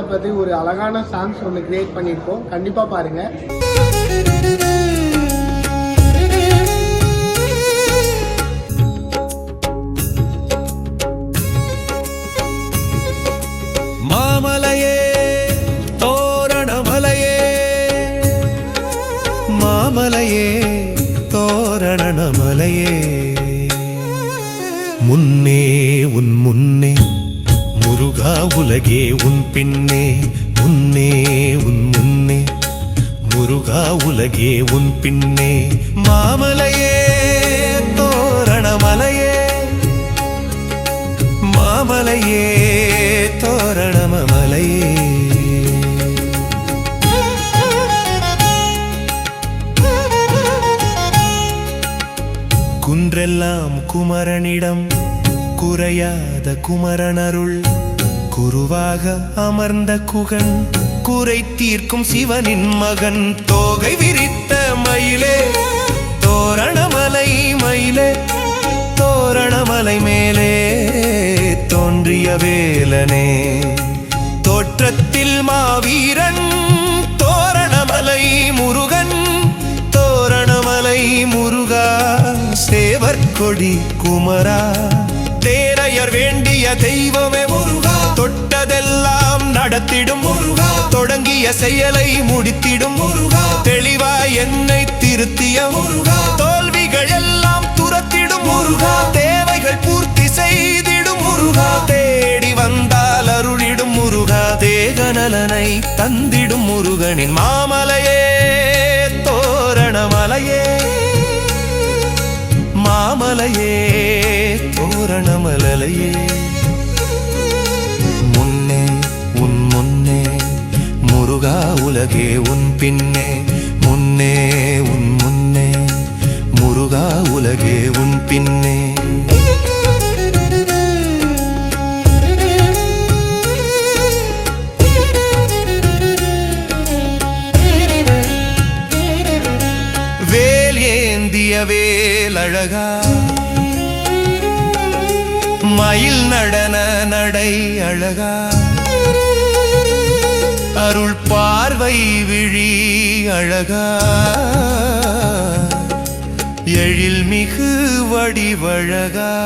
பற்றி ஒரு அழகான சாங்ஸ் ஒன்று கிரியேட் பண்ணியிருக்கோம். கண்டிப்பாக பாருங்கள் மாமலையே தோரணமலையே. மாமலையே தோரணமலையே. முன்னே உன் முன்னே முருகா உலகே உன் பின்னே உன்னே உன் முன்னே. முருகா உலகே உன் பின்னே. மாமலையே தோரணமலையே. மாமலையே தோரணமலையே. குன்றெல்லாம் குமரனிடம் குறையாத குமரனருள் குருவாக அமர்ந்த குகன் குறை தீர்க்கும் சிவனின் மகன். தோகை விரித்த மயிலே தோரணமலை மயிலே தோரணமலை மேலே தோன்றிய வேலனே. தோற்றத்தில் மாவீரன் தோரணமலை முருகன். தோரணமலை முருகா சேவற்கொடி குமரா. தேரையர் வேண்டிய தெய்வமே முருகா. தொட்டதெல்லாம் நடத்திடும் முருகா. தொடங்கிய செயலை முடித்திடும் முருகா. தெளிவாய் என்னை திருத்திய முருகா. தோல்விகள் எல்லாம் துரத்திடும் முருகா. தேவைகள் பூர்த்தி செய்திடும் முருகா. தேடி வந்தால் அருளிடும் முருகா. தேகநலனை தந்திடும் முருகனின் மாமலையே தோரணமலையே. மாமலையே. தோரணமலையே முன்னே உன் முன்னே முருகா உலகே உன் பின்னே. முன்னே உன் முன்னே முருகா உலகே உன் பின்னே. வேல் ஏந்திய வேல் அழகா. மயில் நடன நடை அழகா. அருள் பார்வை விழி அழகா. எழில் மிகு வடிவழகா.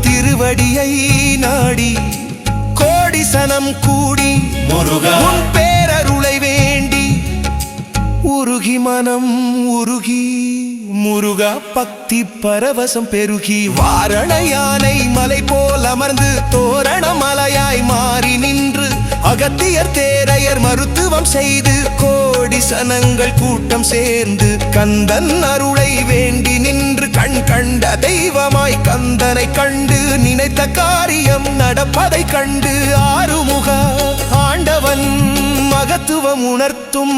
திருவடியை நாடி கோடி சனம் கூடி முருகா. உன் பேரருளை வேண்டி உருகி மனம் உருகி முருகா பக்தி பரவசம் பெருகி வாரண யானை மலை போல் அமர்ந்து தோரண மலையாய் மாறி நின்று அகத்தியர் தேரையர் மருத்துவம் செய்து கோடி சனங்கள் கூட்டம் சேர்ந்து கந்தன் அருளை வேண்டி நின்று கண் கண்ட தெய்வமாய் கந்தனை கண்டு நினைத்த காரியம் நடப்பதை கண்டு ஆறுமுக ஆண்டவன் மகத்துவம் உணர்த்தும்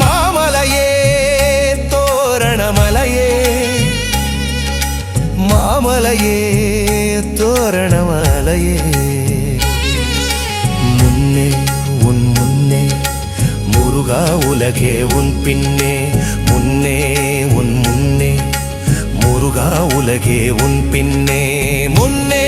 மாமலையே தோரணமலையே. மாமலையே தோரணமலையே. முருகா உலகே உன் பின்னே முன்னே உன் முன்னே முருகா உலகே உன் பின்னே முன்னே